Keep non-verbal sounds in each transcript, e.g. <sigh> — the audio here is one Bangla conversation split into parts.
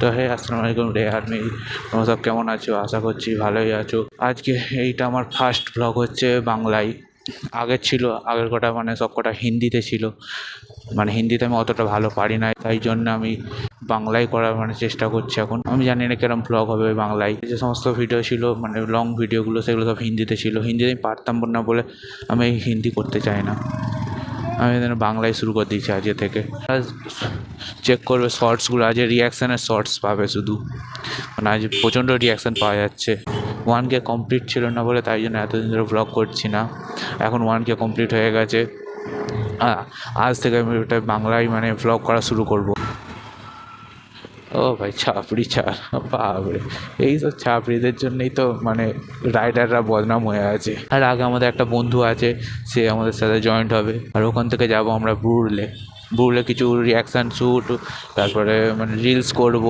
তো হে আসসালামু আলাইকুম রে আর্মি। তোমরা সব কেমন আছো? আশা করছি ভালোই আছো। আজকে এইটা আমার ফার্স্ট ব্লগ হচ্ছে বাংলায়। আগের ছিল, আগের কটা মানে সব কটা হিন্দিতে ছিল। মানে হিন্দিতে আমি অতটা ভালো পারি না, তাই জন্য আমি বাংলায় করার মানে চেষ্টা করছি এখন। আমি জানি না কিরম ব্লগ হবে বাংলায়। যে সমস্ত ভিডিও ছিল মানে লং ভিডিওগুলো সেগুলো সব হিন্দিতে ছিল। হিন্দিতে আমি পারতাম না বলে আমি হিন্দি করতে চাই না। আমি যেন বাংলায় শুরু করে দিয়েছি আজকে থেকে। চেক করবে শর্টসগুলো আজকে রিয়াকশানের শর্টস পাবে শুধু। মানে আজ প্রচণ্ড রিয়াকশান পাওয়া যাচ্ছে। ওয়ান কে কমপ্লিট ছিল না বলে তাই জন্য এতদিন ধরে ব্লগ করছি না। এখন ওয়ান কে কমপ্লিট হয়ে গেছে। আজ থেকে আমি ওটা বাংলায় মানে ব্লগ করা শুরু করব। ও ভাই, ছাপড়ি ছাড়, বাপরে। এই সব ছাপড়িদের জন্যই তো মানে রাইডাররা বদনাম হয়ে আছে। আর আগে আমাদের একটা বন্ধু আছে, সে আমাদের সাথে জয়েন্ট হবে। আর ওখান থেকে যাব আমরা বুড়লে বুড়লে কিছু রিয়াকশান শ্যুট তারপরে মানে রিলস করব।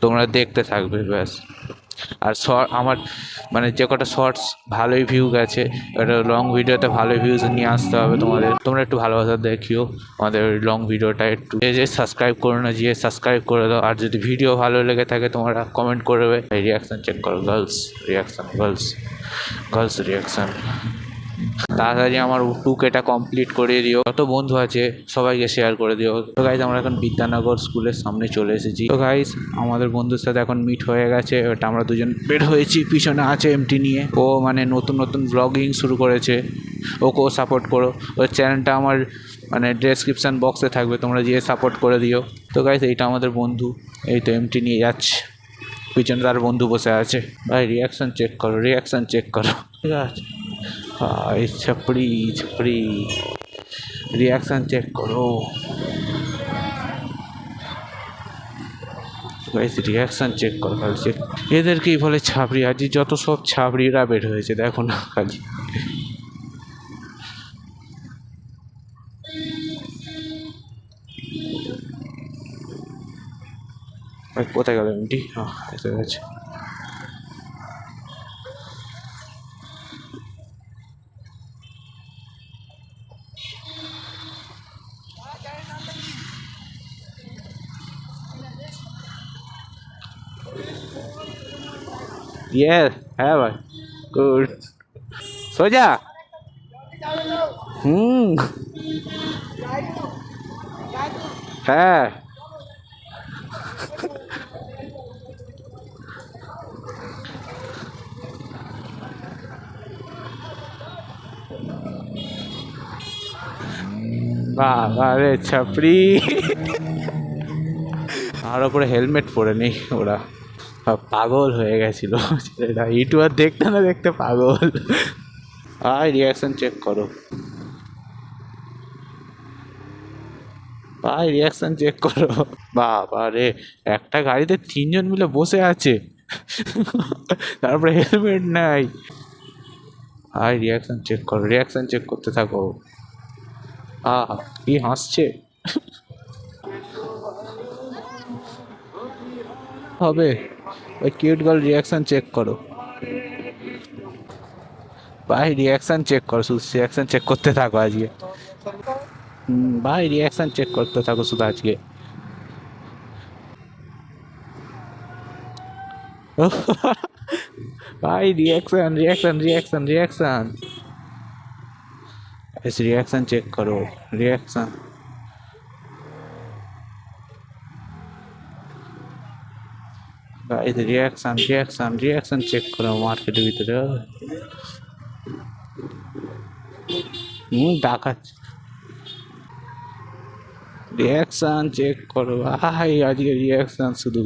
তোমরা দেখতে থাকবে, ব্যাস। আর শর্ট, আমার মানে যে কটা শর্টস ভালোই ভিউ গেছে, একটা লং ভিডিওতে ভালো ভিউজ নিয়ে আসতে হবে তোমাদের। তোমরা একটু ভালোবাসা দেখিও আমাদের ওই লং ভিডিওটা একটু। যে সাবস্ক্রাইব করো না, যে সাবস্ক্রাইব করে দাও। আর যদি ভিডিও ভালো লেগে থাকে, তোমরা কমেন্ট করবে রিয়াকশান চেক করো girls reaction girls girls reaction তাড়াতাড়ি আমার টু এটা কমপ্লিট করে দিও। যত বন্ধু আছে, সবাইকে শেয়ার করে দিও। তো গাইজ আমরা এখন বিদ্যানগর স্কুলের সামনে চলে এসেছি। তো গাইজ আমাদের বন্ধুর সাথে এখন মিট হয়ে গেছে। ওটা আমরা দুজন বের হয়েছি, পিছনে আছে এমটি নিয়ে। ও মানে নতুন নতুন ব্লগিং শুরু করেছে। ওকেও সাপোর্ট করো। ওর চ্যানেলটা আমার মানে ডেসক্রিপশান বক্সে থাকবে, তোমরা গিয়ে সাপোর্ট করে দিও। তো গাইজ এইটা আমাদের বন্ধু। এই তো এমটি নিয়ে যাচ্ছে। পিছনে তার বন্ধু বসে আছে। ভাই রিয়াকশান চেক করো রিয়াকশান চেক করো। ঠিক আছে। ভাই ছাপড়ি ছাপড়ি রিয়াকশান চেক করো। গাইস রিয়াকশান চেক করো চেক এদেরকেই বলে ছাপড়ি আজ যত সব ছাপড়িরা বের হয়েছে, দেখো না খালি। কোথায় গেল এমটি হ্যাঁ এসে গেছে। ইয়ে হ্যাঁ ভাই গুড সোজা হুম হ্যাঁ বাবা রে ছাপড়ি আর ওপরে হেলমেট পরে নেই ওরা সব পাগল হয়ে গেছিল। ছেলেরা, ইউটিউবার দেখতে না দেখতে পাগল। আয় রিয়াকশন চেক করো। ভাই রিয়াকশন চেক করো। বাবা রে, একটা গাড়িতে তিনজন মিলে বসে আছে। তারপরে হেলমেট নাই। আয় রিয়াকশন চেক করো রিয়াকশন চেক করতে থাকো। আহ, কি হাসছে? হবে। ওই কিউট গার্ল রিয়াকশন চেক করো। ভাই রিয়াকশন চেক করো শুধু রিয়াকশন চেক করতে থাকো আজকে। হুম, ভাই রিয়াকশন চেক করতে থাকো শুধু আজকে। <laughs> ভাই reaction reaction reaction reaction reaction check করো reaction guys reaction reaction reaction check করো মার্কেটের ভিতরে দেখাচ্ছে রিয়াকশন চেক করো ভাই আজকে রিয়াকশন শুধু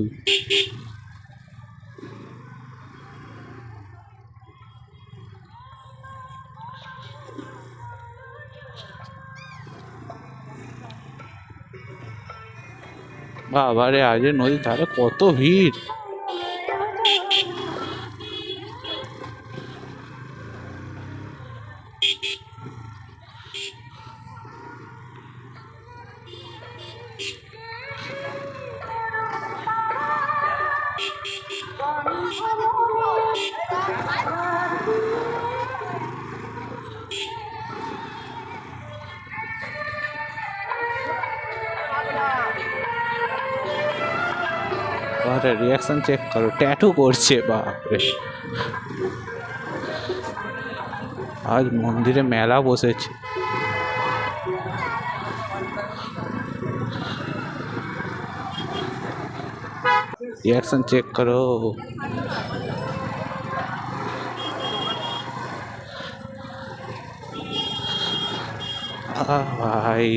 বাবা রে আজ নদীর ধারে কত ভিড় রিয়াকশন চেক করো। ট্যাটু করছে বাপরে। আজ মন্দিরে মেলা বসেছে। রিয়াকশন চেক করো। ভাই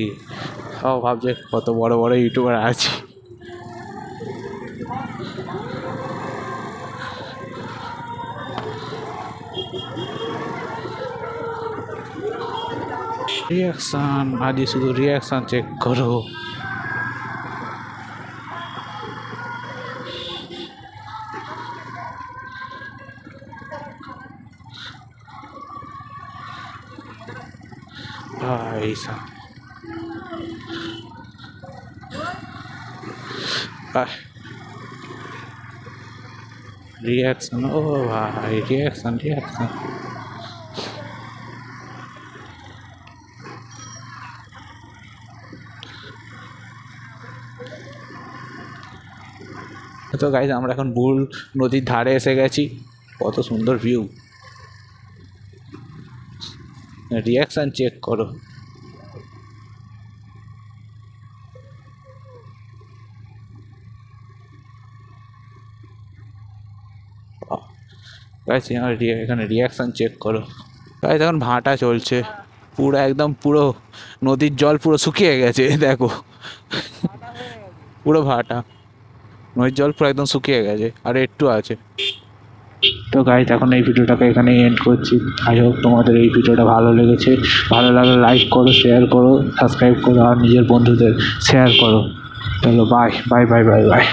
সব ভাবছে কত বড় বড় ইউটিউবার আছে। রিয়াকশন আজ শুধু রিয়াকশন চেক করো ভাই সাব রিয়াকশন ও ভাই রিয়াকশন রিয়াকশন তো গাইজ আমরা এখন বুল নদীর ধারে এসে গেছি। কত সুন্দর ভিউ রিয়াকশন চেক করো। এখানে রিয়াকশন চেক করো। গাইজ এখন ভাঁটা চলছে। পুরো একদম পুরো নদীর জল পুরো শুকিয়ে গেছে, দেখো। পুরো ভাটা। নদীর জল পুরো একদম শুকিয়ে গেছে, আর একটু আছে। তো গাইজ এখন এই ভিডিওটাকে এখানে এন্ড করছি। আই হোপ তোমাদের এই ভিডিওটা ভালো লেগেছে। ভালো লাগলে লাইক করো শেয়ার করো সাবস্ক্রাইব করো, আর নিজের বন্ধুদের শেয়ার করো। চলো bye bye bye bye bye